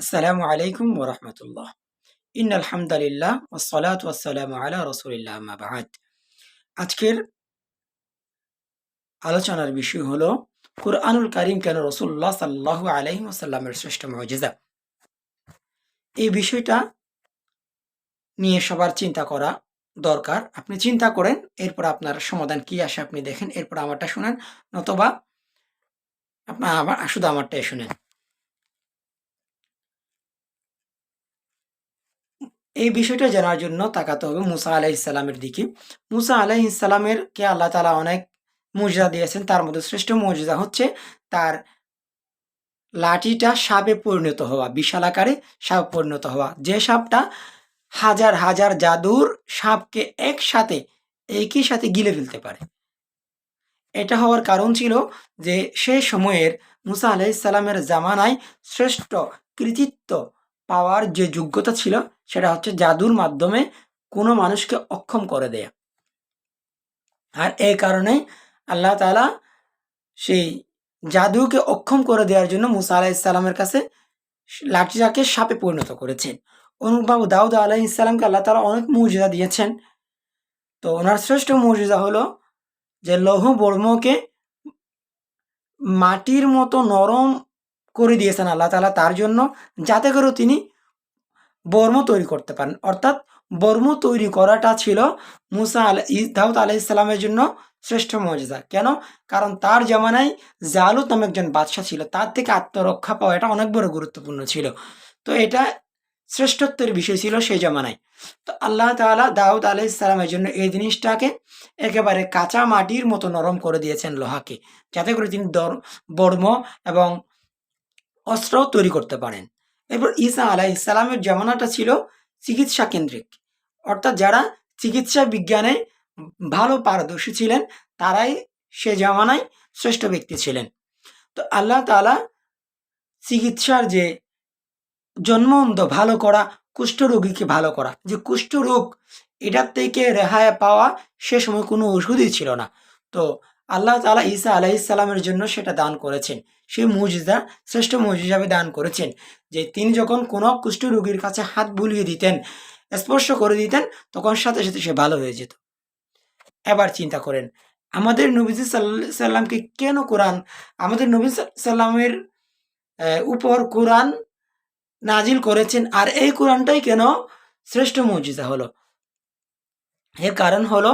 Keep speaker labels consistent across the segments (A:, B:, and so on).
A: আসসালামু আলাইকুম ওরহমতুল্লাহ ইন আলহামদুলিল্লাহ ওসলাত ওয়াসালাম আলা রসুলিল্লাহ বাদ। আজকের আলোচনার বিষয় হলো, কুরআনুল কারিম কেন রসুল্লাহ সাল্লাহ আলহিম আসাল্লামের শ্রেষ্ঠ মজিজা? এই বিষয়টা নিয়ে সবার চিন্তা করা দরকার। আপনি চিন্তা করেন, এরপর আপনার সমাধান কি আসে আপনি দেখেন, এরপর আমারটা শুনেন, নতবা আপনার আমার, শুধু আমারটাই শুনেন। এই বিষয়টা জানার জন্য তাকাতে হবে মুসা আলাহ ইসলামের দিকে। মুসা আলাহ ইসলামের কে আল্লাহ তালা অনেক মর্যাদা দিয়েছেন, তার মধ্যে শ্রেষ্ঠ মর্যাদা হচ্ছে তার লাঠিটা সাপে পরিণত হওয়া, বিশাল আকারে সাপ পরিণত হওয়া। যে সাপটা হাজার হাজার জাদুর সাপকে একসাথে, একই সাথে গিলে ফেলতে পারে। এটা হওয়ার কারণ ছিল যে সে সময়ের মুসা আলাইসাল্লামের জামানায় শ্রেষ্ঠ কৃতিত্ব পাওয়ার যে যোগ্যতা ছিল, সেটা হচ্ছে জাদুর মাধ্যমে কোনো মানুষকে অক্ষম করে দেয়া। আর এই কারণে আল্লাহ তালা সেই জাদুকে অক্ষম করে দেওয়ার জন্য মুসা আলাহ ইসলামের কাছে লাঠিটাকে সাপে পরিণত করেছেন। অনুবাবু দাউদ আলাহ ইসলামকে আল্লাহ তালা অনেক মর্যাদা দিয়েছেন। তো ওনার শ্রেষ্ঠ মর্যাদা হলো যে লৌহ বর্মকে মাটির মতো নরম করে দিয়েছেন আল্লাহ তালা তার জন্য, যাতে করে তিনি বর্ম তৈরি করতে পারেন। অর্থাৎ বর্ম তৈরি করাটা ছিল মুসা আল, দাউদ আলাহ ইসলামের জন্য শ্রেষ্ঠ মর্যাদা। কেন? কারণ তার জামানায় জালুত নামে একজন বাদশাহ ছিল। তার থেকে আত্মরক্ষা পাওয়া এটা অনেক বড় গুরুত্বপূর্ণ ছিল। তো এটা শ্রেষ্ঠত্বের বিষয় ছিল সেই জামানায়। তো আল্লাহ তালা দাউদ আলাহ ইসলামের জন্য এই জিনিসটাকে একেবারে কাঁচা মাটির মতো নরম করে দিয়েছেন লোহাকে। যাতে করে তিনি বর্ম এবং অস্ত্র তৈরি করতে পারেন। এরপর ঈসা আলাহ ইসলামের জামানাটা ছিল চিকিৎসা কেন্দ্রিক। অর্থাৎ যারা চিকিৎসা বিজ্ঞানে ভালো পারদর্শী ছিলেন, তারাই সে জামানায় শ্রেষ্ঠ ব্যক্তি ছিলেন। তো আল্লাহ তালা চিকিৎসার যে জন্মন্ধ ভালো করা, কুষ্ঠরোগীকে ভালো করা, যে কুষ্ঠরোগ এটার থেকে রেহাই পাওয়া সে সময় কোনো ওষুধই ছিল না। তো আল্লাহ তালা ঈসা আলাইসাল্লামের জন্য সেটা দান করেছেন। সেই মজিদা শ্রেষ্ঠ মজিজাবে দান করেছেন। যে তিনি যখন কোনো কুষ্ঠ রোগীর কাছে হাত বুলিয়ে দিতেন, স্পর্শ করে দিতেন, তখন সাথে সাথে সে ভালো হয়ে যেত। এবার চিন্তা করেন, আমাদের নবীজ সাল্লামকে কেন কোরআন, আমাদের নবী সাল্লামের উপর কোরআন নাজিল করেছেন, আর এই কোরআনটাই কেন শ্রেষ্ঠ মজিজা হলো? এর কারণ হলো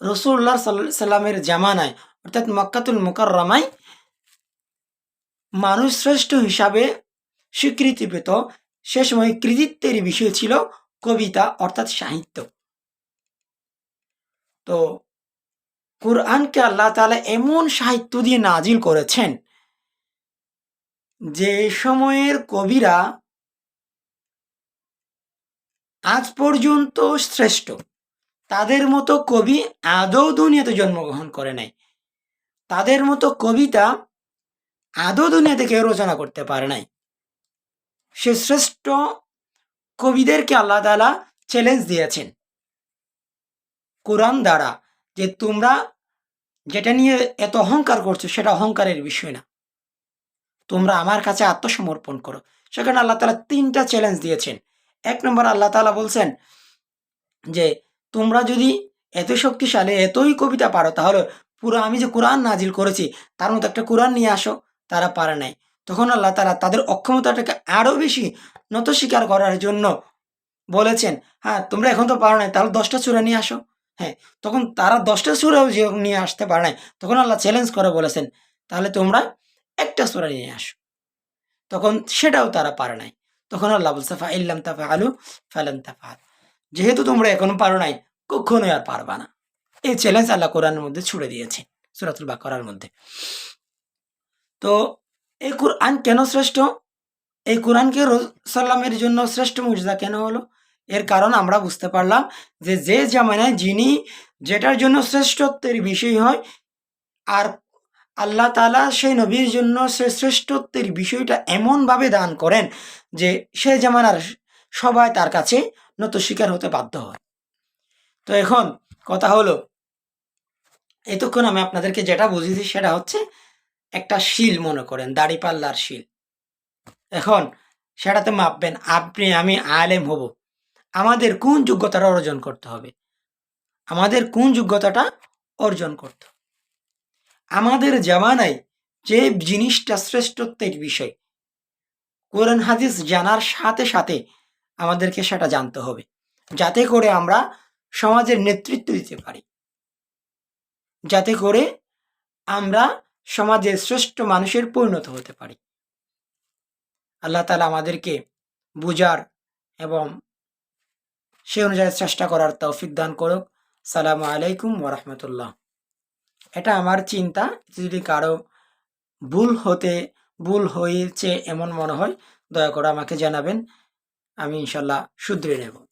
A: রসুল্লাহ সাল্লামের জামানায়, অর্থাৎ মক্কাতুল মুকাররমায় মানুষ শ্রেষ্ঠ হিসাবে স্বীকৃতি পেত। সে সময় কৃতিত্বের বিষয় ছিল কবিতা, অর্থাৎ সাহিত্য। তো কোরআনকে আল্লাহ তালা এমন সাহিত্য দিয়ে নাজিল করেছেন যে সময়ের কবিরা আজ পর্যন্ত শ্রেষ্ঠ। তাদের মতো কবি আদৌ দুনিয়াতে জন্মগ্রহণ করে নাই। তাদের মতো কবিতা আদৌ দুনিয়াতে কেউ রচনা করতে পারে নাই। সে শ্রেষ্ঠ কবিদেরকে আল্লাহ তালা চ্যালেঞ্জ দিয়েছেন। কোরআন দ্বারা যে তোমরা যেটা নিয়ে এত অহংকার করছ সেটা অহংকারের বিষয় না। তোমরা আমার কাছে আত্মসমর্পণ করো। সেখানে আল্লাহ তালা তিনটা চ্যালেঞ্জ দিয়েছেন। এক নম্বর আল্লাহ তালা বলছেন যে তোমরা যদি এত শক্তিশালী, এতই কবিতা পারো, তাহলে পুরো আমি যে কোরআন নাজিল করেছি, তার মতো একটা কোরআন নিয়ে আসো, তারা পারে নাই। তখন আল্লাহ তারা তাদের অক্ষমতাটাকে আরও বেশি নত স্বীকার করার জন্য বলেছেন হ্যাঁ তোমরা এখন তো পারো নাই, তাহলে দশটা চূড়া নিয়ে আসো। হ্যাঁ তখন তারা দশটা যে নিয়ে আসতে পারে নাই, তখন আল্লাহ চ্যালেঞ্জ করে বলেছেন, তাহলে তোমরা একটা চূড়া নিয়ে আসো। তখন সেটাও তারা পারে নাই। তখন আল্লাহ বলছে ফা ইল্লাম তাফা আলু ফালান তাফা যেহেতু তোমরা এখনও পারো নাই, কখনোই আর পারবা না। এই চ্যালেঞ্জ আল্লাহ কোরআনের মধ্যে ছুড়ে দিয়েছে, সুরাতুল বাকরার মধ্যে। তো এই কোরআন কেন শ্রেষ্ঠ? এই কোরআনকে সাল্লামের জন্য শ্রেষ্ঠ মর্যাদা কেন হলো? এর কারণ আমরা বুঝতে পারলাম যে যে জামানায় যিনি যেটার জন্য শ্রেষ্ঠত্বের বিষয় হয়, আর আল্লাহ তালা সেই নবীর জন্য সে শ্রেষ্ঠত্বের বিষয়টা এমনভাবে দান করেন যে সে জামানার সবাই তার কাছে নত শিকার হতে বাধ্য হয়। তো এখন কথা হলো, এতক্ষণ আমি আপনাদেরকে যেটা বুঝিয়েছি সেটা হচ্ছে একটা শিল মনে করেন দাড়িপাল্লার শিল। এখন সেটাতে মাপবেন, আপনি, আমি আলেম হব। আমাদের কোন যোগ্যতাটা অর্জন করতে হবে? আমাদের কোন যোগ্যতাটা অর্জন করতে আমাদের জামানায় যে জিনিসটা শ্রেষ্ঠত্বের বিষয়, কোরআন হাদিস জানার সাথে সাথে আমাদেরকে সেটা জানতে হবে। যাতে করে আমরা সমাজের নেতৃত্ব দিতে পারি। যাতে করে আমরা সমাজের শ্রেষ্ঠ মানুষের পরিণত হতে পারি। আল্লাহ তালা আমাদেরকে বুঝার এবং সে অনুযায়ী চেষ্টা করার তৌফিক দান করুক। সালামু আলাইকুম ওরহমতুল্লাহ এটা আমার চিন্তা, যদি কারও ভুল হতে, ভুল হয়েছে এমন মনে হয়, দয়া করে আমাকে জানাবেন। আমি ইনশাল্লাহ শুধরে নেব।